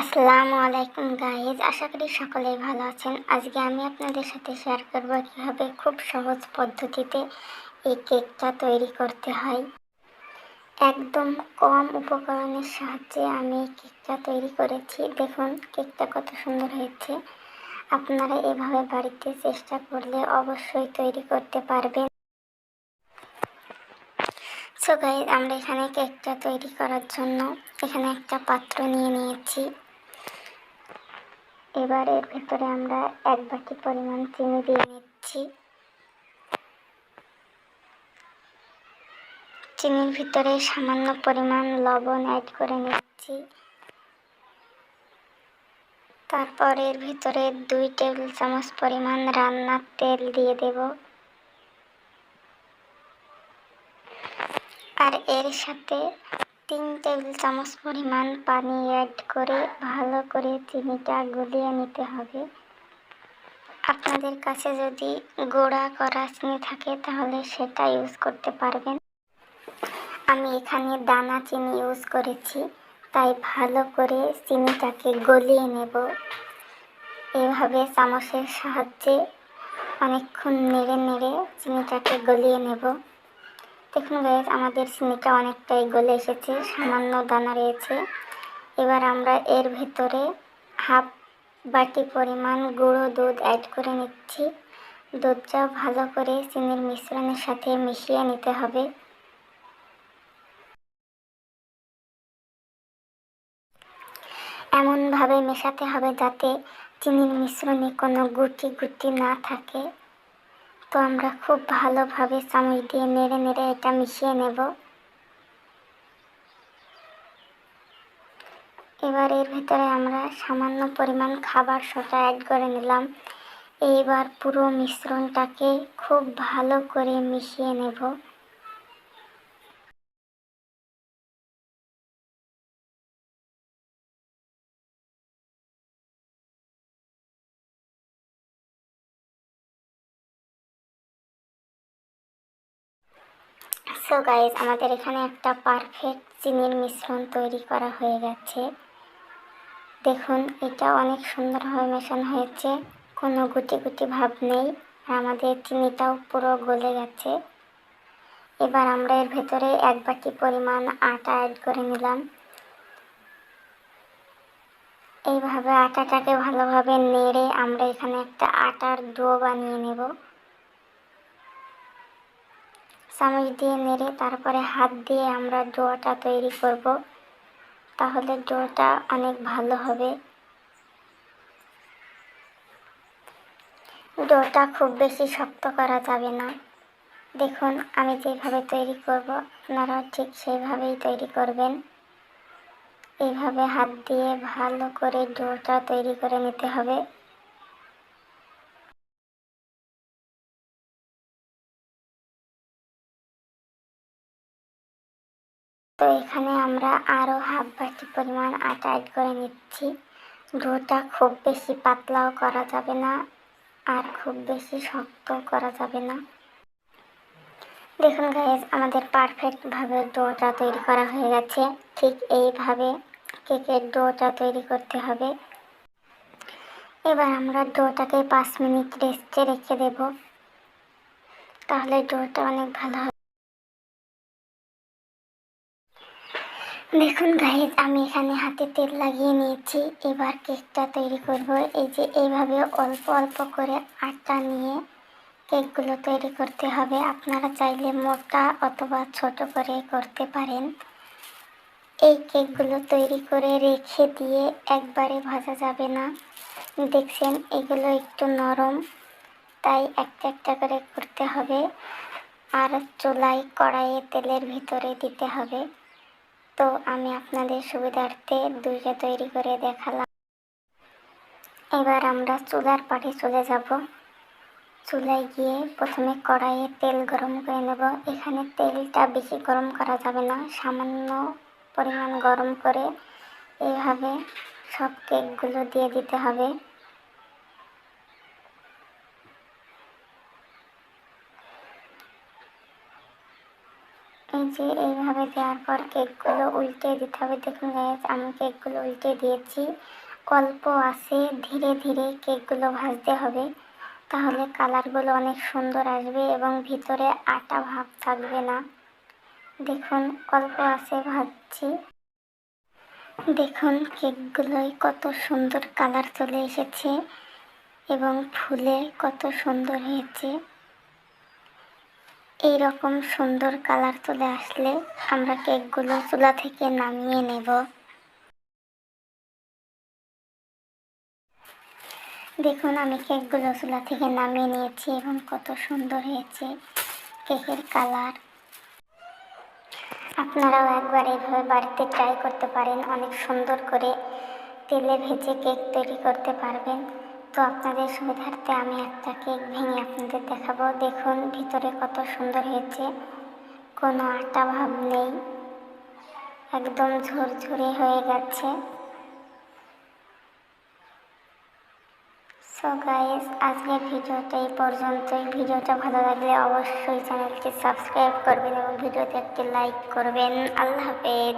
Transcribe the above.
আসসালামু আলাইকুম গাইজ আশা করি সকলেই ভালো আছেন। আজকে আমি আপনাদের সাথে শেয়ার করব কীভাবে খুব সহজ পদ্ধতিতে এই কেকটা তৈরি করতে হয়। একদম কম উপকরণের সাহায্যে আমি কেকটা তৈরি করেছি। দেখুন কেকটা কত সুন্দর হয়েছে। আপনারা এভাবে বাড়িতে চেষ্টা করলে অবশ্যই তৈরি করতে পারবেন। সো গাইজ আমরা এখানে কেকটা তৈরি করার জন্য এখানে একটা পাত্র নিয়ে নিয়েছি। এবার এর ভেতরে আমরা এক বাটি পরিমাণ চিনি দিয়ে নিচ্ছি। চিনির ভিতরে সামান্য পরিমাণ লবণ অ্যাড করে নিচ্ছি। তারপর এর ভিতরে দুই টেবিল চামচ পরিমাণ রান্নার তেল দিয়ে দেব। আর এর সাথে তিন টেবিল চামচ পরিমাণ পানি অ্যাড করে ভালো করে চিনিটা গুলিয়ে নিতে হবে। আপনাদের কাছে যদি গোড়া করা চিনি থাকে তাহলে সেটা ইউজ করতে পারবেন। আমি এখানে দানা চিনি ইউজ করেছি, তাই ভালো করে চিনিটাকে গলিয়ে নেব। এভাবে চামচের সাহায্যে অনেকক্ষণ নেড়ে নেড়ে চিনিটাকে গলিয়ে নেব। দেখুন গাইজ আমাদের চিনিটা অনেকটাই গলে এসেছে, সামান্য দানা রয়েছে। এবার আমরা এর ভেতরে হাফ বাটি পরিমাণ গুঁড়ো দুধ অ্যাড করে নিচ্ছি। দুধটা ভালো করে চিনির মিশ্রণের সাথে মিশিয়ে নিতে হবে। এমনভাবে মেশাতে হবে যাতে চিনির মিশ্রণে কোনো গুটি গুটি না থাকে। তো আমরা খুব ভালোভাবে চামচ দিয়ে নেড়ে নেড়ে এটা মিশিয়ে নেব। এবার এর ভিতরে আমরা সামান্য পরিমাণ খাবার সোটা অ্যাড করে নিলাম। এইবার পুরো মিশ্রণটাকে খুব ভালো করে মিশিয়ে নেব। সো গাইজ আমাদের এখানে একটা পারফেক্ট চিনির মিশ্রণ তৈরি করা হয়ে গেছে। দেখুন, এটা অনেক সুন্দরভাবে মেশানো হয়েছে। কোনো গুটি গুটি ভাব নেই। আর আমাদের চিনিটাও পুরো গলে গেছে। এবার আমরা এর ভেতরে এক বাটি পরিমাণ আটা অ্যাড করে নিলাম। এইভাবে আটাটাকে ভালোভাবে নেড়ে আমরা এখানে একটা আটার ডো বানিয়ে নেব। চামচ দিয়ে নেড়ে তারপরে হাত দিয়ে আমরা ডোটা তৈরি করব। তাহলে ডোটা অনেক ভালো হবে। ডোটা খুব বেশি শক্ত করা যাবে না। দেখুন, আমি যেভাবে তৈরি করব আপনারা ঠিক সেইভাবেই তৈরি করবেন। এইভাবে হাত দিয়ে ভালো করে ডোটা তৈরি করে নিতে হবে। তো এখানে আমরা আরও হাফ বাটি পরিমাণ আটা অ্যাড করে নিচ্ছি। ডোটা খুব বেশি পাতলাও করা যাবে না, আর খুব বেশি শক্ত করা যাবে না। দেখুন গাইজ আমাদের পারফেক্টভাবে ডোটা তৈরি করা হয়ে গেছে। ঠিক এইভাবে কেকের ডোটা তৈরি করতে হবে। এবার আমরা ডোটাকে পাঁচ মিনিট রেস্টে রেখে দেব। তাহলে ডোটা অনেক ভালো হবে দেখুন গাইজ আমি এখানে হাতে তেল লাগিয়ে নিয়েছি। এবার কেকটা তৈরি করব। এই যে এইভাবে অল্প অল্প করে আটা নিয়ে কেকগুলো তৈরি করতে হবে। আপনারা চাইলে মোটা অথবা ছোট করে করতে পারেন। এই কেকগুলো তৈরি করে রেখে দিয়ে একবারে ভাজা যাবে না। দেখছেন, এগুলো একটু নরম, তাই একটা একটা করে করতে হবে। আর চুলাই কড়াইয়ে তেলের ভিতরে দিতে হবে। তো আমি আপনাদের সুবিধার্থে দুইটা তৈরি করে দেখালাম। এবার আমরা চুলার পাটে চলে যাব। চুলায় গিয়ে প্রথমে কড়াইয়ে তেল গরম করে নেব। এখানে তেলটা বেশি গরম করা যাবে না, সামান্য পরিমাণ গরম করে এভাবে সব কেকগুলো দিয়ে দিতে হবে এই যে এইভাবে দেওয়ার পর কেকগুলো উল্টে দিতে হবে। দেখুন গাইজ আমি কেকগুলো উল্টে দিয়েছি। অল্প আছে, ধীরে ধীরে কেকগুলো ভাজতে হবে। তাহলে কালারগুলো অনেক সুন্দর আসবে এবং ভিতরে আটা ভাব থাকবে না। দেখুন, অল্প আছে, ভাজছি। দেখুন কেকগুলোই কত সুন্দর কালার চলে এসেছে এবং ফুলে কত সুন্দর হয়েছে। এই রকম সুন্দর কালার চলে আসলে আমরা কেকগুলো চুলা থেকে নামিয়ে নেব। দেখুন, আমি কেকগুলো চুলা থেকে নামিয়ে নিয়েছি এবং কত সুন্দর হয়েছে কেকের কালার। আপনারাও একবার এইভাবে বাড়িতে ট্রাই করতে পারেন। অনেক সুন্দর করে তেলে ভেজে কেক তৈরি করতে পারবেন। তো আপনাদের সুবিধার্থে আমি একটা কেক ভেঙে আপনাদের দেখাবো। দেখুন, ভিতরে কত সুন্দর হয়েছে। কোনো আটা ভাব নেই। একদম ঝুরঝুরে হয়ে গেছে। সো গাইস আজকের ভিডিওটা এই পর্যন্তই। ভিডিওটা ভালো লাগলে অবশ্যই চ্যানেলটি সাবস্ক্রাইব করবেন এবং ভিডিওতে একটি লাইক করবেন। আল্লাহ হাফেজ।